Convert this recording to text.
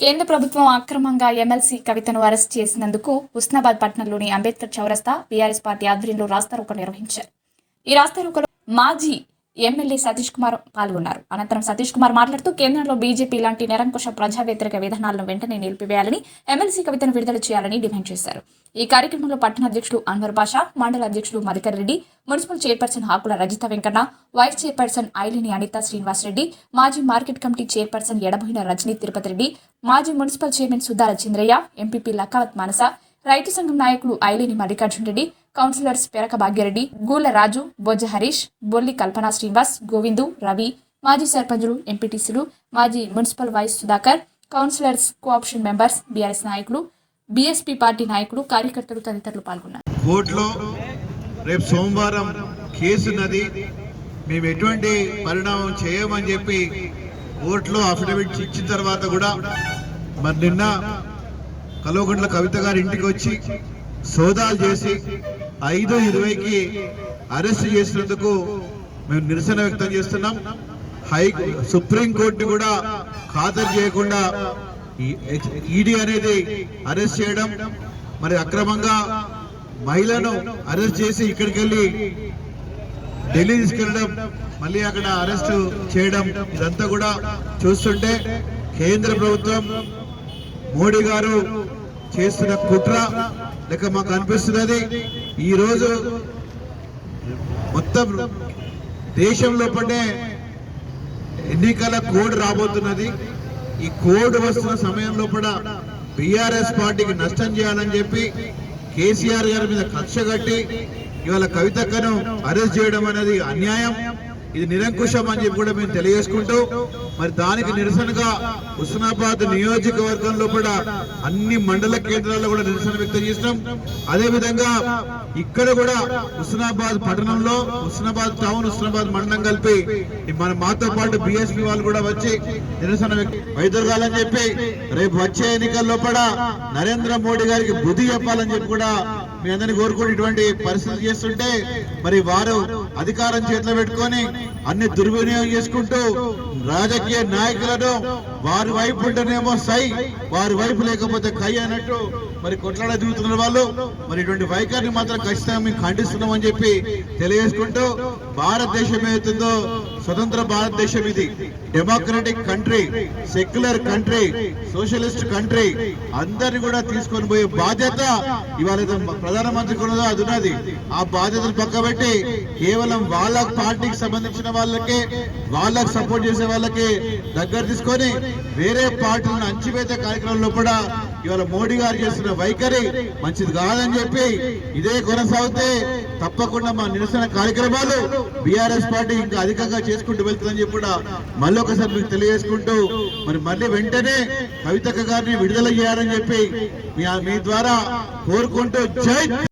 కేంద్ర ప్రభుత్వం అక్రమంగా ఎమ్మెల్సీ కవితను అరెస్ట్ చేసినందుకు హుస్నాబాద్ పట్టణంలోని అంబేద్కర్ చౌరస్తా బీఆర్ఎస్ పార్టీ ఆధ్వర్యంలో రాస్తారోకో నిర్వహించారు. ఈ రాస్తారోకలో మాజీ ఎమ్మెల్యే సతీష్ కుమార్ పాల్గొన్నారు. అనంతరం సతీష్ కుమార్ మాట్లాడుతూ కేంద్రంలో బీజేపీ లాంటి నిరంకుశ ప్రజా వ్యతిరేక విధానాలను వెంటనే నిలిపివేయాలని ఎమ్మెల్సీ కవితను విడుదల చేయాలని డిమాండ్ చేశారు. ఈ కార్యక్రమంలో పట్టణ అధ్యక్షుడు అన్వర్ బాషా మండల అధ్యక్షుడు Madhukar Reddy municipal chairperson Hakula Rajitha Venkanna vice chairperson Ailini Anitha Srinivas Reddy మాజీ market committee chairperson Edaboina Rajani Tirupati Reddy మాజీ municipal chairman Suddala Chandraiah MPP Lakkavath Manasa రైతు సంఘం నాయకులు ఐలిని మల్లికార్జున రెడ్డి కౌన్సిలర్స్ పెరక భాగ్యరెడ్డి గూల రాజు బొజ్జ హరీష్ బొల్లి కల్పనా శ్రీనివాస్ గోవిందు రవి మాజీ సర్పంచులు ఎంపీటీసీలు మాజీ municipal vice Sudhakar councillors co-option members BRS నాయకులు బీఎస్పీ పార్టీ నాయకులు కార్యకర్తలు తదితరులు పాల్గొన్నారు. కోర్టులో రేపు సోమవారం కేసు ఉన్నది మేము ఎటువంటి పరిణామం చేయమని చెప్పి కోర్టులో అఫిడవిట్ ఇచ్చిన తర్వాత కూడా మరి నిన్న కల్వకుంట్ల కవిత గారి ఇంటికి వచ్చి సోదాలు చేసి ఐదు ఇరవైకి అరెస్ట్ చేసినందుకు మేము నిరసన వ్యక్తం చేస్తున్నాం. హై సుప్రీం కోర్టు కూడా ఖాతరు చేయకుండా ఈడీ అనేది అరెస్ట్ చేయడం మరి అక్రమంగా మహిళను అరెస్ట్ చేసి ఇక్కడికి వెళ్ళి ఢిల్లీ తీసుకెళ్ళడం మళ్ళీ అక్కడ అరెస్ట్ చేయడం ఇదంతా కూడా చూస్తుంటే కేంద్ర ప్రభుత్వం మోడీ గారు చేస్తున్న కుట్ర లేక మాకు అనిపిస్తున్నది. ఈ రోజు మొత్తం దేశంలో పడే ఎన్నికల కోడ్ రాబోతున్నది. ఈ కోడ్ వస్తున్న సమయంలో కూడా బీఆర్ఎస్ పార్టీకి నష్టం చేయాలని చెప్పి కేసీఆర్ గారి మీద కక్ష కట్టి ఇవాళ కవితక్కను అరెస్ట్ చేయడం అనేది అన్యాయం. ఇది నిరంకుశం అని చెప్పి కూడా మేము తెలియజేసుకుంటూ. మరి దానికి నిరసనగా హుస్నాబాద్ నియోజకవర్గంలో కూడా అన్ని మండల కేంద్రాల్లో కూడా నిరసన వ్యక్తం చేసినాం. అదే విధంగా ఇక్కడ కూడా హుస్నాబాద్ పట్టణంలో హుస్నాబాద్ టౌన్ హుస్నాబాద్ మండలం కలిపి మన మాతో పాటు బిఎస్పీ వాళ్ళు కూడా వచ్చి నిరసన వ్యక్తం వైదొరగాలని చెప్పి రేపు వచ్చే ఎన్నికల్లో కూడా నరేంద్ర మోడీ గారికి బుద్ధి చెప్పాలని చెప్పి కూడా మీ అందరినీ కోరుకుని ఇటువంటి పరిస్థితులు చేస్తుంటే మరి వారు అధికారం చేతిలో పెట్టుకొని అన్ని దుర్వినియోగం చేసుకుంటూ రాజకీయ నాయకులను వారి వైపు ఉంటేనేమో సై వారి వైపు లేకపోతే కై అన్నట్టు మరి కొట్లాడ దిగుతున్న వాళ్ళు మరి ఇటువంటి వైఖరిని మాత్రం ఖచ్చితంగా మేము ఖండిస్తున్నామని చెప్పి తెలియజేసుకుంటూ భారతదేశం ఏమవుతుందో స్వతంత్ర భారతదేశం ఇది democratic country secular country socialist country అందరిని కూడా తీసుకొని పోయే బాధ్యత ఇవాళ ఏదో ప్రధానమంత్రికి ఉన్నదో అది ఉన్నది. ఆ బాధ్యతను పక్కబెట్టి కేవలం వాళ్ళ పార్టీకి సంబంధించిన వాళ్ళకే వాళ్ళకి సపోర్ట్ చేసే వాళ్ళకి దగ్గర తీసుకొని వేరే పార్టీలను అంచివేత కార్యక్రమంలో కూడా ఇవాళ మోడీ గారు చేస్తున్న వైఖరి మంచిది కాదని చెప్పి ఇదే కొనసాగితే తప్పకుండా మా నిరసన కార్యక్రమాలు బీఆర్ఎస్ పార్టీ ఇంకా అధికంగా చేసుకుంటూ వెళ్తుందని చెప్పి కూడా మళ్ళీ ఒకసారి మీకు తెలియజేసుకుంటూ మరి మళ్ళీ వెంటనే కవితక్క గారిని విడుదల చేయాలని చెప్పి మీ మీ ద్వారా కోరుకుంటూ జై